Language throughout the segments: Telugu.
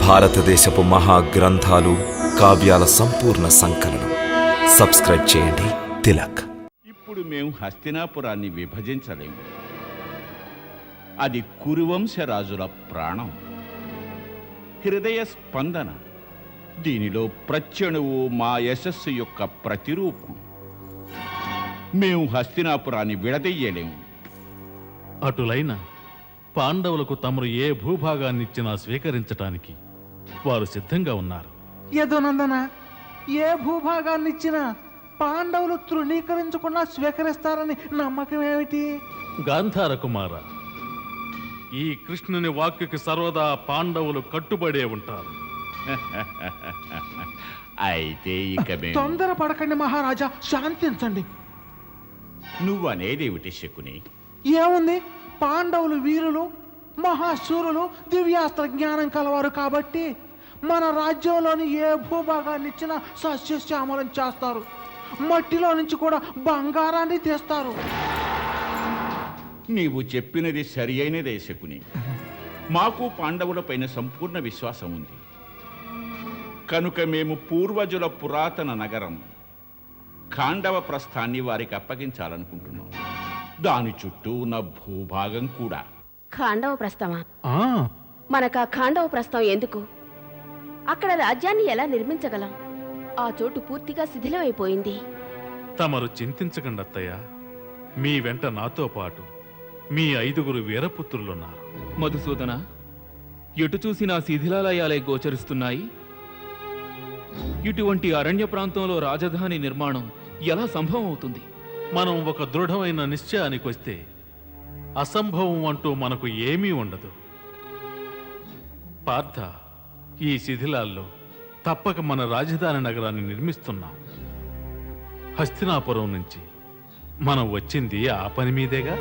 భారతదేశపు మహా గ్రంథాలు కావ్యాల సంపూర్ణ సంకలనం. సబ్స్క్రైబ్ చేయండి. తిలక్. ఇప్పుడు మేము హస్తినాపురాన్ని విభజించలేము. అది కురువంశరాజుల ప్రాణం. హృదయ స్పందన. దీనిలో ప్రత్యణువు మా యశస్సు యొక్క ప్రతిరూపం. మేము హస్తినాపురాన్ని విడదీయలేము. అటులైన పాండవులకు తమరు ఏ భూభాగాన్నిచ్చినా స్వీకరించటానికి వారు సిద్ధంగా ఉన్నారు. యదునందన ఏ భూభాగాన్నిచ్చినా పాండవులు తృణీకరించకుండా స్వీకరిస్తారని నమ్మకం ఏమిటి గాంధార కుమార ఈ కృష్ణుని వాక్యకి సర్వదా పాండవులు కట్టుబడే ఉంటారు. అయితే ఇక తొందర పడకండి మహారాజా శాంతించండి. నువ్వనేదేమిటి శకుని? ఏముంది? పాండవులు వీరులు మహాశూరులు దివ్యాస్త్ర జ్ఞానం కలవారు కాబట్టి మన రాజ్యంలోని ఏ భూభాగాన్ని ఇచ్చినా సస్యశ్యామలం చేస్తారు. మట్టిలో నుంచి కూడా బంగారాన్ని తీస్తారు. నీవు చెప్పినది సరి అయినదే శకుని. మాకు పాండవులపైన సంపూర్ణ విశ్వాసం ఉంది. కనుక మేము పూర్వజుల పురాతన నగరం ఖాండవ ప్రస్థాన్ని వారికి అప్పగించాలనుకుంటున్నాం. దాని చుట్టూ ఉన్న భూభాగం కూడా. ఖాండవ ప్రస్థమా? ఆ. మనకు ఆ ఖాండవ ప్రస్థం ఎందుకు? అక్కడ రాజ్యాన్ని ఎలా నిర్మించగలం? ఆ చోటు పూర్తిగా శిథిలమైపోయింది. తమరు చింతించకండి అత్తయ్య. మీ వెంట నాతో పాటు మీ ఐదుగురు వీరపుత్రులున్నారు. మధుసూదన ఎటు చూసినా శిథిలాలయాలే గోచరిస్తున్నాయి. ఇటువంటి అరణ్య ప్రాంతంలో రాజధాని నిర్మాణం ఎలా సంభవం అవుతుంది మనం ఒక దృఢమైన నిశ్చయానికి వస్తే అసంభవం అంటూ మనకు ఏమీ ఉండదు. పార్థ ఈ శిథిలాల్లో తప్పక మన రాజధాని నగరాన్ని నిర్మిస్తున్నాం. హస్తినాపురం నుంచి మనం వచ్చింది ఆ పని మీదేగా?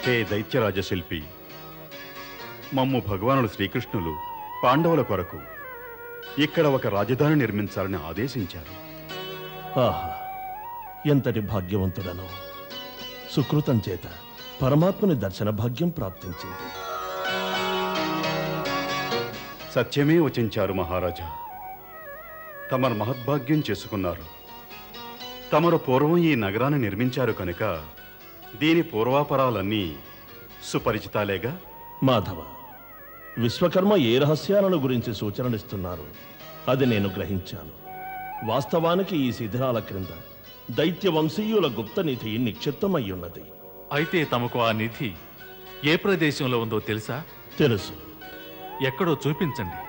హే దైత్యరాజ శిల్పి మమ్ము భగవానుడు శ్రీకృష్ణులు పాండవుల కొరకు ఇక్కడ ఒక రాజధాని నిర్మించాలని ఆదేశించారు. ఆహా ఎంతటి భాగ్యవంతుడనో. సుకృతం చేత. పరమాత్మని దర్శన భాగ్యం ప్రాప్తించింది. సత్యమే వచించారు మహారాజా. తమరు మహద్భాగ్యం చేసుకున్నారు. తమరు పూర్వం ఈ నగరాన్ని నిర్మించారు కనుక దీని పూర్వాపరాలన్నీ సుపరిచితాలేగా? మాధవ విశ్వకర్మ ఏ రహస్యాలను గురించి సూచనలిస్తున్నారు అది నేను గ్రహించాను. వాస్తవానికి ఈ శిథిరాల క్రింద దైత్య వంశీయుల గుప్త నిధి నిక్షిప్తమయ్యున్నది అయితే తమకు ఆ నిధి ఏ ప్రదేశంలో ఉందో తెలుసా? తెలుసు. ఎక్కడో చూపించండి.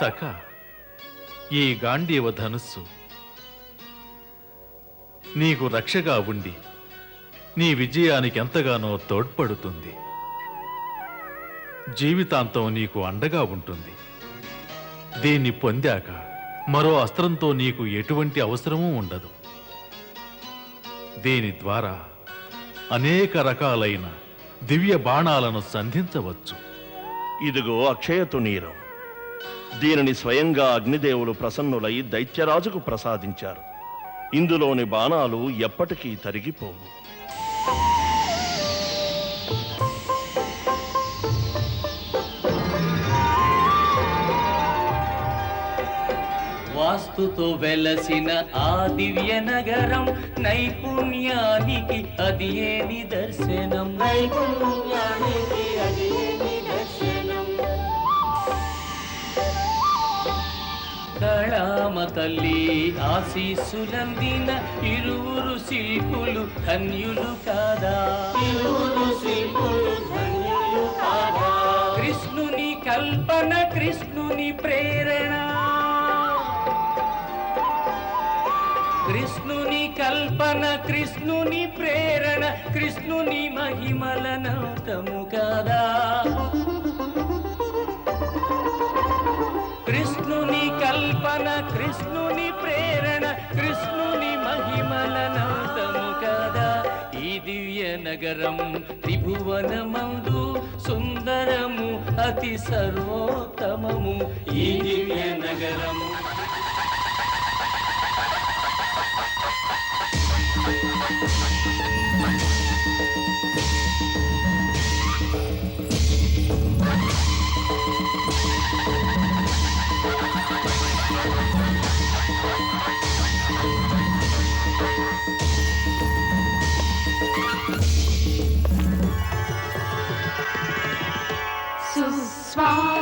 సఖ ఈ గాంధీవ ధనుస్సు. నీకు రక్షగా ఉండి నీ విజయానికి ఎంతగానో తోడ్పడుతుంది. జీవితాంతం నీకు అండగా ఉంటుంది. దీన్ని పొందాక మరో అస్త్రంతో నీకు ఎటువంటి అవసరమూ ఉండదు. దీని ద్వారా అనేక రకాలైన దివ్య బాణాలను సంధించవచ్చు. ఇదిగో అక్షయ తునీరం. దీనిని స్వయంగా అగ్నిదేవులు ప్రసన్నులై దైత్యరాజుకు ప్రసాదించారు. ఇందులోని బాణాలు ఎప్పటికీ తరిగిపోవు. వాస్తుతో వెలసిన ఆ దివ్య నగరం నైపుణ్యానికి అది ఏ నిదర్శనం? నైపుణ్యానికి అది ఏ కళామ తల్లి ఆశీస్సులందిన ఇరువురు శిల్పులు ధన్యులు కాదా? ఇరువురు శిల్పులు ధన్యులు కాదా? కృష్ణుని కల్పన కృష్ణుని ప్రేరణ. కృష్ణుని కల్పన కృష్ణుని ప్రేరణ కృష్ణుని మహిమలనంతము కదా? భావన కృష్ణుని ప్రేరణ కృష్ణుని మహిమలనంతము కదా ఈ దివ్య నగరం త్రిభువనమందు సుందరము అతి సర్వోత్తమము ఈ దివ్య నగరం Thank you. Bye.